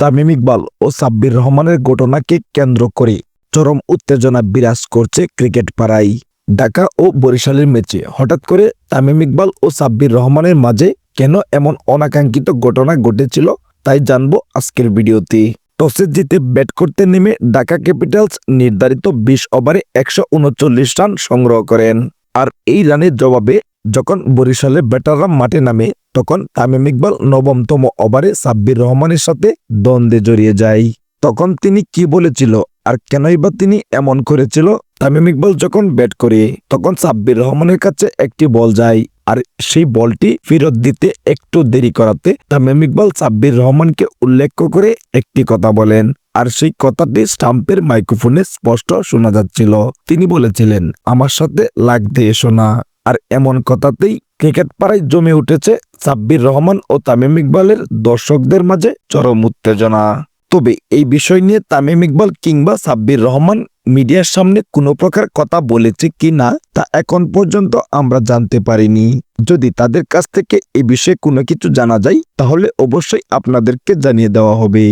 তামিম ইকবাল ও সাব্বির রহমানের ঘটনাকে কেন্দ্র করে চরম উত্তেজনা বিরাজ করছে ক্রিকেট পাড়ায় ঢাকা ও বরিশালের ম্যাচে হঠাৎ করে তামিম ইকবাল ও সাব্বির রহমানের মাঝে কেন এমন অনাকাঙ্ক্ষিত ঘটনা ঘটেছিল তাই জানব আজকের ভিডিওতে। টসে জিতে ব্যাট করতে নেমে ঢাকা ক্যাপিটালস নির্ধারিত বিশ ওভারে একশো উনচল্লিশ রান সংগ্রহ করেন। আর এই রানের জবাবে যখন বরিশালের ব্যাটাররা মাঠে নামে তখন তামিম ইকবাল নবমতম ওভারে সাব্বির রহমানের সাথে দ্বন্দ্বে জড়িয়ে যায়। তখন তিনি কি বলেছিল আর কেনই বা তিনি এমন করেছিল? তামিম ইকবাল যখন ব্যাট করে, তখন সাব্বির রহমানের কাছে একটি বল যায় আর সেই বলটি ফেরত দিতে একটু দেরি করাতে তামিম ইকবাল সাব্বির রহমানকে উল্লেখ করে একটি কথা বলেন আর সেই কথাটি স্টাম্পের মাইক্রোফোনে স্পষ্ট শোনা যাচ্ছিল। তিনি বলেছিলেন, আমার সাথে লাগতে এসো না। আর এমন কথাতেই ক্রিকেট পাড়ায় জমে উঠেছে সাব্বির রহমান ও তামিম ইকবালের দর্শকদের মাঝে চরম উত্তেজনা। তবে এই বিষয় নিয়ে তামিম ইকবাল কিংবা সাব্বির রহমান মিডিয়ার সামনে কোনো প্রকার কথা বলেছে কি না, তা এখন পর্যন্ত আমরা জানতে পারিনি। যদি তাদের কাছ থেকে এ বিষয়ে কোনো কিছু জানা যায়, তাহলে অবশ্যই আপনাদেরকে জানিয়ে দেওয়া হবে।